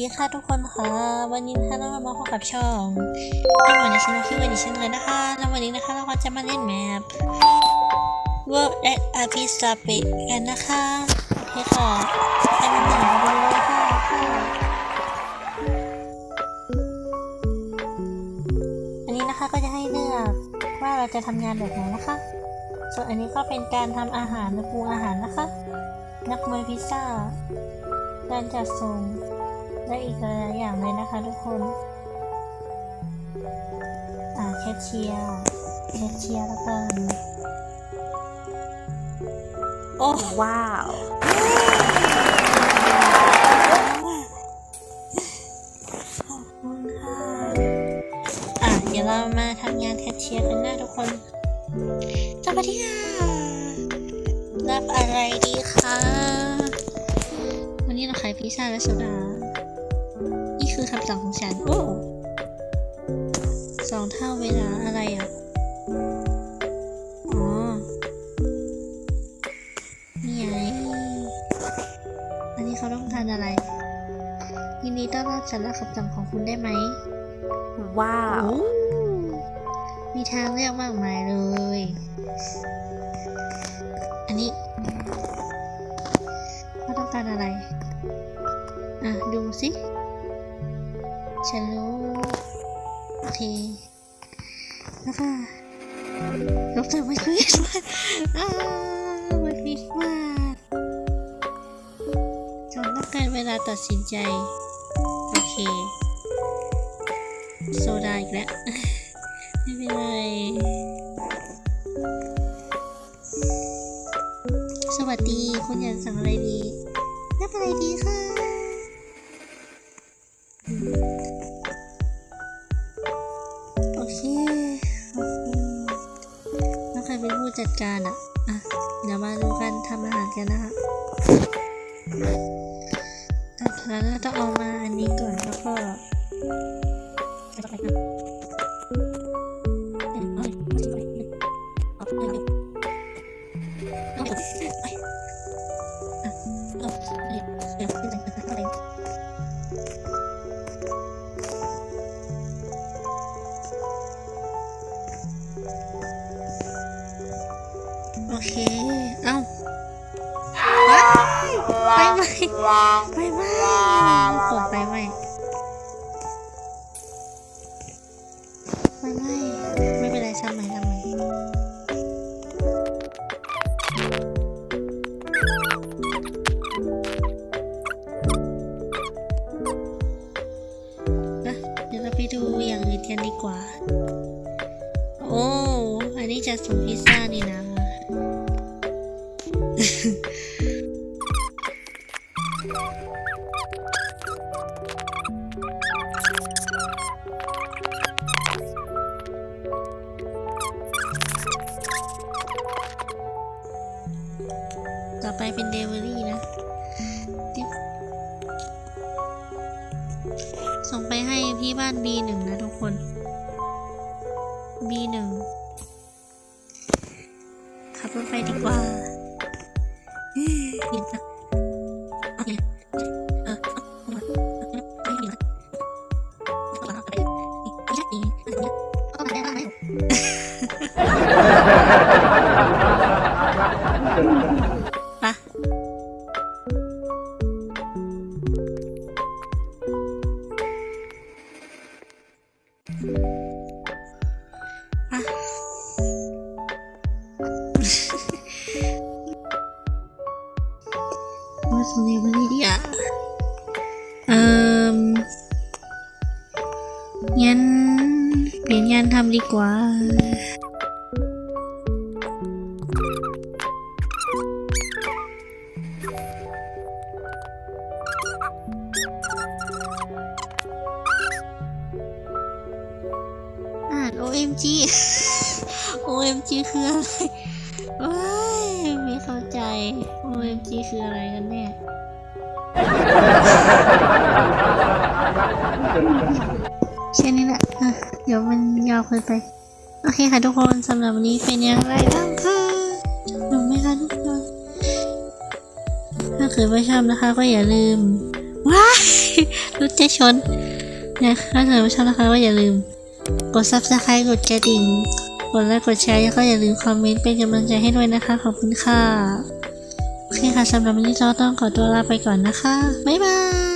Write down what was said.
ดีค่ะทุกคนค่ะ วันนี้นะคะเรามาพบกับช่องเป็นวันในช่องคิววันนี้เช่นเลยนะคะแล้ววันนี้นะคะเราก็จะมาเล่นแมป World at a p i s a p i กันนะคะโอเคค่ะไปมาหนึ่งกันเลยค่ะค่ะอันนี้นะคะก็จะให้เลือกว่าเราจะทำงานแบบไหนนะคะ ส่วนอันนี้ก็เป็นการทำอาหารปรุงอาหารนะคะ นักมวยพิซซ่าการจัดส่ง และอีกหลายๆอย่างเลยนะคะทุกคนอ่าแคชเชียร์แคชเชียร์แล้วกันโอ้ว้าวขอบคุณค่ะอะเดี๋ยวเรามาทำงานแคชเชียร์กันนะทุกคนสวัสดีค่ะรับอะไรดีคะวันนี้เราขายพิซซ่าและโซดานี่ คือคำสั่งของฉัน โอ้สองเท่าเวลาอะไรอะ อ๋อ นี่ไง อันนี้เขาต้องทานอะไร ยินดีต้อนรับสำหรับคำสั่งของคุณได้ไหม ว้าวโอ้มีทางเลือกมากมายเลย อันนี้เขาต้องการอะไร อะ ดูสิ ฉันรู้ โอเค แล้วก็ยกจากวันคริสต์มาสอ่าวันคริสต์มาสฉันต้องการเวลาตัดสินใจ โอเค โซดาอีกแล้ว ไม่เป็นไร สวัสดี คุณอยากสั่งอะไรดีรับอะไรดีคะ โอเคขอบคุณแล้วใครเป็นผู้จัดการอะ อะ เดี๋ยวมาดูกันทำอาหารกันนะคะอะแล้วเราต้องเอามาอันนี้ก่อนแล้วก็ โอเค เอ้าไปไหมไปไหมผมไปไหมไปไหมไม่เป็นไรทำใหม่ทำใหม่นะเดี๋ยวเราไปดูอย่างอื่นกันดีกว่า โอ้ อันนี้จะส่งพิซซ่านี่นะ ต่อไปเป็นเดลิเวอรี่นะ ส่งไปให้พี่บ้าน B1 นะทุกคน B1 ขับรถไปดีกว่า 哈哈哈！啊。それ無理やเอ่อยันเปลี่ยนงานทำดีกว่า อ่าน OMG OMG คืออะไร OMG คืออะไรกันแน่แช่นี้แหละเดี๋ยวมันยาวเกินไป โอเคค่ะทุกคนสำหรับวันนี้เป็นอย่างไรบ้างคะหนูไหมคะทุกคน ถ้าเกิดไม่ชอบนะคะก็อย่าลืม ว้ายรถจะชนนะถ้าเกิดไม่ชอบนะคะก็อย่าลืม กดซับสไคร b e กดกระดิ่งกดไลค์กดแชร์แล้วก็อย่าลืมคอมเมนต์เป็นกำลังใจให้ด้วยนะคะ ขอบคุณค่ะ คค่ะสำหรับวันนี้จอต้องขอตัวลาไปก่อนนะคะ บ๊ายบาย